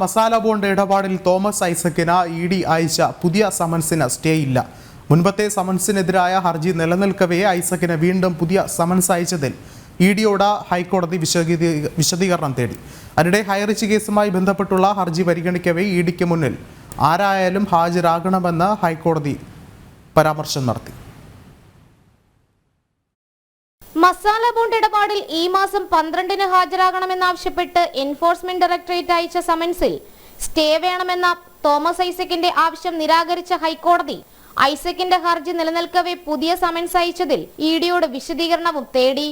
Masala bond ഇടപാടിൽ Thomas ഐസക്കിന് E D അയച്ച പുതിയ സമൻസിന് സ്റ്റേ ഇല്ല മുൻപത്തെ സമൻസിനെതിരായ ഹർജി നിലനിൽക്കവേ ഐസക്കിന് വീണ്ടും പുതിയ സമൻസ് അയച്ചതിൽ ഇ ഡിയോട് ഹൈക്കോടതി വിശദീ- വിശദീകരണം തേടി. അതിനിടെ ഹൈറിച്ച് കേസുമായി ബന്ധപ്പെട്ടുള്ള ഹർജി പരിഗണിക്കവേ ഇ ഡിക്ക് മുന്നിൽ. ആരായാലും ഹാജരാകണമെന്ന് ഹൈക്കോടതി പരാമർശം നടത്തി. മസാല ബോണ്ട് ഇടപാടിൽ ഈ മാസം പന്ത്രണ്ടിന് ഹാജരാകണമെന്നാവശ്യപ്പെട്ട് എൻഫോഴ്സ്മെന്റ് ഡയറക്ടറേറ്റ് അയച്ച സമൻസിൽ സ്റ്റേ വേണമെന്ന തോമസ് ഐസക്കിന്റെ ആവശ്യം നിരാകരിച്ച ഹൈക്കോടതി ഐസക്കിന്റെ ഹർജി നിലനിൽക്കവെ പുതിയ സമൻസ് അയച്ചതിൽ ഇഡിയോട് ഡിയോട് വിശദീകരണവും തേടി.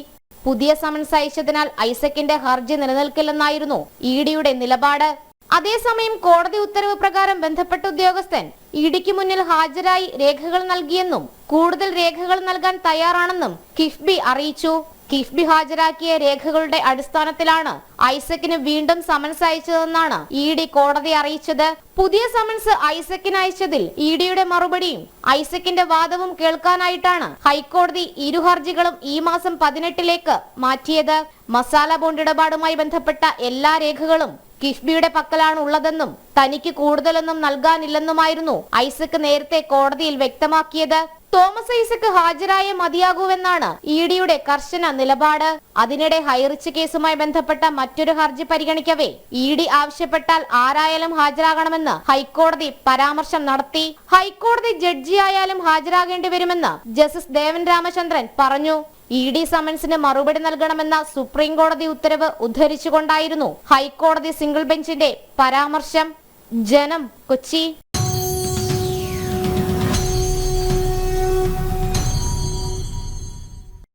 പുതിയ സമൻസ് അയച്ചതിനാൽ ഐസക്കിന്റെ ഹർജി നിലനിൽക്കില്ലെന്നായിരുന്നു ഇഡിയുടെ ഡിയുടെ നിലപാട്. അതേസമയം കോടതി ഉത്തരവ് പ്രകാരം ബന്ധപ്പെട്ട ഉദ്യോഗസ്ഥൻ ഇഡിക്ക് മുന്നിൽ ഹാജരായി രേഖകൾ നൽകിയെന്നും കൂടുതൽ രേഖകൾ നൽകാൻ തയ്യാറാണെന്നും കിഫ്ബി അറിയിച്ചു. കിഫ്ബി ഹാജരാക്കിയ രേഖകളുടെ അടിസ്ഥാനത്തിലാണ് ഐസക്കിന് വീണ്ടും സമൻസ് അയച്ചതെന്നാണ് ഇ ഡി കോടതി അറിയിച്ചത്. പുതിയ സമൻസ് ഐസക്കിന് അയച്ചതിൽ ഇ ഡിയുടെ മറുപടിയും ഐസക്കിന്റെ വാദവും കേൾക്കാനായിട്ടാണ് ഹൈക്കോടതി ഇരു ഹർജികളും ഈ മാസം പതിനെട്ടിലേക്ക് മാറ്റിയത്. മസാല ബോണ്ട് ഇടപാടുമായി ബന്ധപ്പെട്ട എല്ലാ രേഖകളും കിഫ്ബിയുടെ പക്കലാണ് ഉള്ളതെന്നും തനിക്ക് കൂടുതലൊന്നും നൽകാനില്ലെന്നുമായിരുന്നു ഐസക് നേരത്തെ കോടതിയിൽ വ്യക്തമാക്കിയത്. തോമസ് ഐസക് ഹാജരായ മതിയാകൂവെന്നാണ് ഇ ഡിയുടെ കർശന നിലപാട്. അതിനിടെ ഹൈറിച്ച് കേസുമായി ബന്ധപ്പെട്ട മറ്റൊരു ഹർജി പരിഗണിക്കവേ ഇ ഡി ആവശ്യപ്പെട്ടാൽ ആരായാലും ഹാജരാകണമെന്ന് ഹൈക്കോടതി പരാമർശം നടത്തി. ഹൈക്കോടതി ജഡ്ജിയായാലും ഹാജരാകേണ്ടി വരുമെന്ന് ജസ്റ്റിസ് ദേവൻ രാമചന്ദ്രൻ പറഞ്ഞു. ഇ ഡി സമൻസിന് മറുപടി നൽകണമെന്ന സുപ്രീം കോടതി ഉത്തരവ് ഉദ്ധരിച്ചുകൊണ്ടായിരുന്നു ഹൈക്കോടതി സിംഗിൾ ബെഞ്ചിന്റെ പരാമർശം. ജനം കൊച്ചി.